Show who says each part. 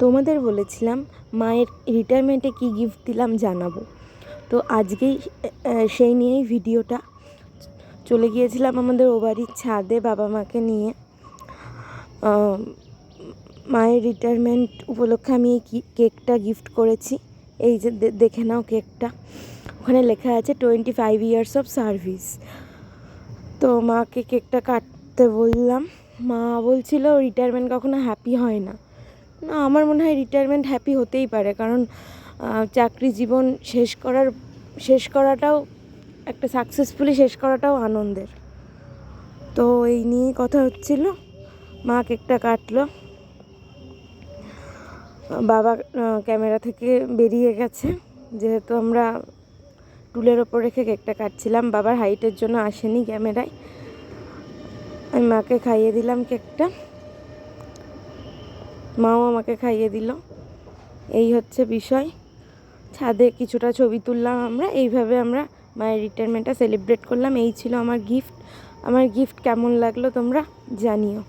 Speaker 1: তোমাদের বলেছিলাম মায়ের রিটায়ারমেন্টে কী গিফট দিলাম জানাব। তো আজকেই সেই নিয়েই ভিডিওটা। চলে গিয়েছিলাম আমাদের ও বাড়ির ছাদে বাবা মাকে নিয়ে। মায়ের রিটায়ারমেন্ট উপলক্ষে আমি এই কেকটা গিফট করেছি। এই যে দেখে নাও কেকটা ওখানে লেখা আছে twenty five years of service তো মাকে কেকটা কাটতে বললাম। মা বলছিল রিটায়ারমেন্ট কখনো হ্যাপি হয় না। না, আমার মনে হয় রিটায়ারমেন্ট হ্যাপি হতেই পারে। কারণ চাকরি জীবন শেষ করার, শেষ করাটাও একটা সাকসেসফুলি শেষ করাটাও আনন্দের। তো এই নিয়েই কথা হচ্ছিল। মা কেকটা কাটলো। বাবা ক্যামেরা থেকে বেরিয়ে গেছে। যেহেতু আমরা টুলের ওপর রেখে কেকটা কাটছিলাম, বাবার হাইটের জন্য আসেনি ক্যামেরায়। আমি মাকে খাইয়ে দিলাম কেকটা। মাও আমাকে খাইয়ে দিল। এই হচ্ছে বিষয়। ছাদে কিছুটা ছবি তুললাম আমরা। এইভাবে আমরা মায়ের রিটায়ারমেন্টটা সেলিব্রেট করলাম। এই ছিল আমার গিফট আমার গিফট কেমন লাগল তোমরা জানিও।